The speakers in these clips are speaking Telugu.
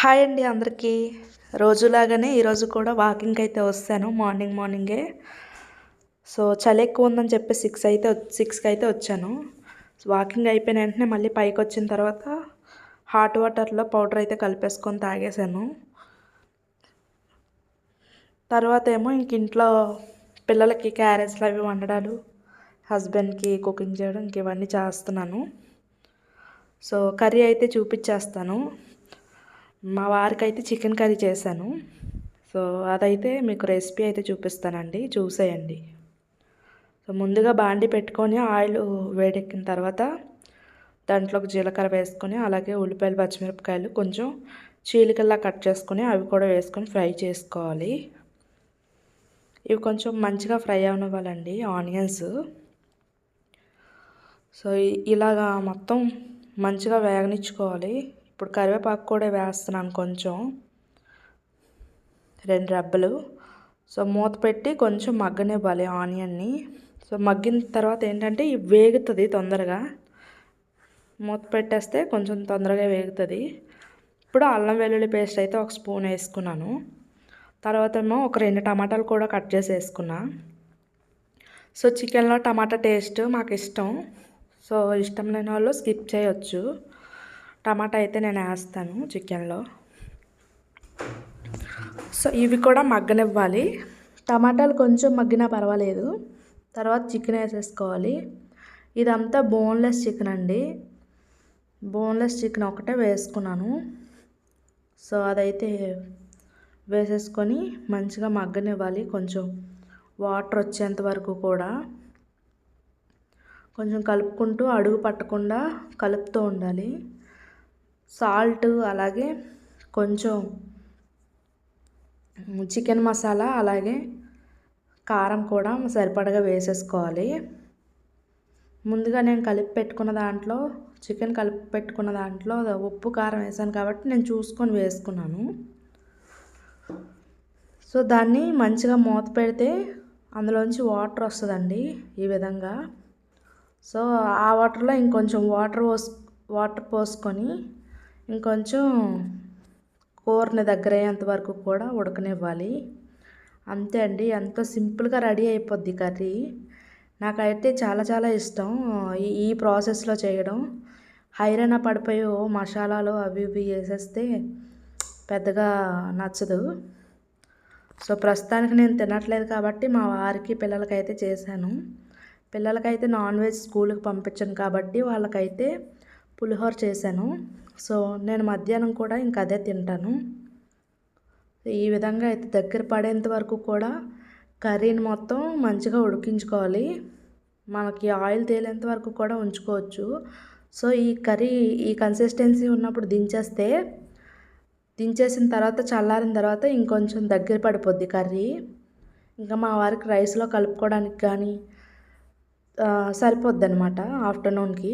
హాయ్ అండి అందరికీ. రోజులాగానే ఈరోజు కూడా వాకింగ్ అయితే వస్తాను మార్నింగ్ మార్నింగే. సో చలి ఎక్కువ ఉందని చెప్పి సిక్స్ అయితే సిక్స్కి అయితే వచ్చాను. వాకింగ్ అయిపోయిన వెంటనే మళ్ళీ పైకి వచ్చిన తర్వాత హాట్ వాటర్లో పౌడర్ అయితే కలిపేసుకొని తాగేసాను తర్వాత ఏమో ఇంక ఇంట్లో పిల్లలకి క్యారెట్స్లు అవి వండడాలు హస్బెండ్కి కుకింగ్ చేయడం ఇంక ఇవన్నీ చేస్తున్నాను. సో కర్రీ అయితే చూపించేస్తాను మా వారికి అయితే చికెన్ కర్రీ చేశాను. సో అదైతే మీకు రెసిపీ అయితే చూపిస్తానండి. చూసేయండి. సో ముందుగా బాండి పెట్టుకొని ఆయిల్ వేడెక్కిన తర్వాత దాంట్లోకి జీలకర్ర వేసుకొని అలాగే ఉల్లిపాయలు పచ్చిమిరపకాయలు కొంచెం చీలికల్లా కట్ చేసుకొని అవి కూడా వేసుకొని ఫ్రై చేసుకోవాలి. ఇవి కొంచెం మంచిగా ఫ్రై అవ్వాలండి ఆనియన్స్. సో ఇలాగా మొత్తం మంచిగా వేగనిచ్చుకోవాలి. ఇప్పుడు కరివేపాకు కూడా వేస్తున్నాను కొంచెం. రెండు రెబ్బలు. సో మూత పెట్టి కొంచెం మగ్గనివ్వాలి ఆనియన్ని. సో మగ్గిన తర్వాత ఏంటంటే వేగుతుంది తొందరగా. మూత పెట్టేస్తే కొంచెం తొందరగా వేగుతుంది. ఇప్పుడు అల్లం వెల్లుల్లి పేస్ట్ అయితే ఒక స్పూన్ వేసుకున్నాను. తర్వాత ఏమో ఒక రెండు టమాటాలు కూడా కట్ చేసి వేసుకున్నా. సో చికెన్లో టమాటా టేస్ట్ మాకు ఇష్టం. సో ఇష్టం లేని వాళ్ళు స్కిప్ చేయొచ్చు. టమాటా అయితే నేను వేస్తాను చికెన్లో. సో ఇవి కూడా మగ్గనివ్వాలి. టమాటాలు కొంచెం మగ్గినా పర్వాలేదు. తర్వాత చికెన్ వేసేసుకోవాలి. ఇదంతా బోన్లెస్ చికెన్ అండి. బోన్లెస్ చికెన్ ఒకటే వేసుకున్నాను. సో అదైతే వేసేసుకొని మంచిగా మగ్గనివ్వాలి. కొంచెం వాటర్ వచ్చేంత వరకు కూడా. కొంచెం కలుపుకుంటూ అడుగు పట్టకుండా కలుపుతూ ఉండాలి. సాల్ట్ అలాగే కొంచెం చికెన్ మసాలా అలాగే కారం కూడా సరిపడగా వేసేసుకోవాలి. ముందుగా నేను కలిపి పెట్టుకున్న దాంట్లో చికెన్ కలిపి పెట్టుకున్న దాంట్లో ఉప్పు కారం వేసాను కాబట్టి నేను చూసుకొని వేసుకున్నాను. సో దాన్ని మంచిగా మూత పెడితే అందులోంచి వాటర్ వస్తుందండి ఈ విధంగా. సో ఆ వాటర్లో ఇంకొంచెం వాటర్ పోస్ వాటర్ పోసుకొని ఇంకొంచెం కూరని దగ్గర అయ్యేంత వరకు కూడా ఉడకనివ్వాలి. అంతే అండి ఎంతో సింపుల్గా రెడీ అయిపోద్ది కర్రీ. నాకైతే చాలా చాలా ఇష్టం ఈ ప్రాసెస్లో చేయడం. హైరాణ పడిపోయి మసాలాలు అవి ఇవి వేసేస్తే పెద్దగా నచ్చదు. సో ప్రస్తుతానికి నేను తినట్లేదు కాబట్టి మా వారికి పిల్లలకైతే చేశాను. పిల్లలకైతే నాన్ వెజ్ స్కూల్కి పంపించాను కాబట్టి వాళ్ళకైతే పులిహోర చేశాను. సో నేను మధ్యాహ్నం కూడా ఇంక అదే తింటాను. ఈ విధంగా అయితే దగ్గర పడేంత వరకు కూడా కర్రీని మొత్తం మంచిగా ఉడికించుకోవాలి. మనకి ఆయిల్ తేలేంత వరకు కూడా ఉంచుకోవచ్చు. సో ఈ కర్రీ ఈ కన్సిస్టెన్సీ ఉన్నప్పుడు దించేస్తే దించేసిన తర్వాత చల్లారిన తర్వాత ఇంకొంచెం దగ్గర పడిపోద్ది కర్రీ. ఇంకా మా వారికి రైస్లో కలుపుకోవడానికి కానీ సరిపోద్ది అనమాట ఆఫ్టర్నూన్కి.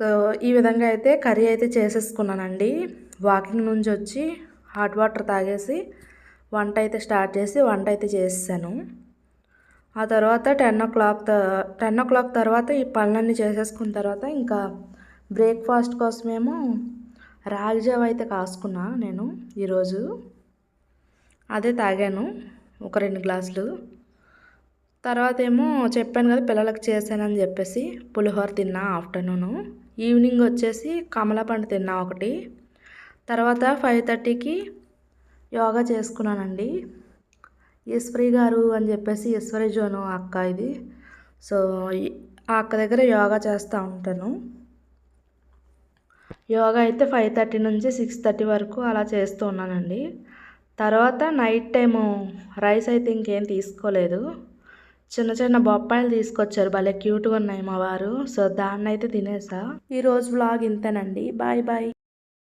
సో ఈ విధంగా అయితే కర్రీ అయితే చేసేసుకున్నానండి. వాకింగ్ నుంచి వచ్చి హాట్ వాటర్ తాగేసి వంట అయితే స్టార్ట్ చేసి వంట అయితే చేసేసాను. ఆ తర్వాత ten o'clock ten o'clock తర్వాత ఈ పనులన్నీ చేసేసుకున్న తర్వాత ఇంకా బ్రేక్ఫాస్ట్ కోసమేమో రాగిజావ అయితే కాసుకున్నా నేను ఈరోజు. అదే తాగాను ఒక రెండు గ్లాసులు. తర్వాత ఏమో చెప్పాను కదా పిల్లలకు చేశానని చెప్పేసి పులిహోర తిన్నా ఆఫ్టర్నూను. ఈవినింగ్ వచ్చేసి కమలాపండు తిన్నా ఒకటి. తర్వాత ఫైవ్ థర్టీకి యోగా చేసుకున్నానండి. ఈశ్వరి గారు అని చెప్పేసి ఈశ్వరి జోను అక్క ఇది. సో ఆ అక్క దగ్గర యోగా చేస్తూ ఉంటాను. యోగా అయితే ఫైవ్ థర్టీ నుంచి సిక్స్ థర్టీ వరకు అలా చేస్తూ ఉన్నానండి. తర్వాత నైట్ టైము రైస్ అయితే ఇంకేం తీసుకోలేదు. చిన్న చిన్న బొప్పాయిలు తీసుకొచ్చారు. భలే క్యూట్గా ఉన్నాయి మా వారు. సో దాన్ని అయితే తినేసా ఈరోజు వ్లాగ్ ఇంతేనండి. Bye bye.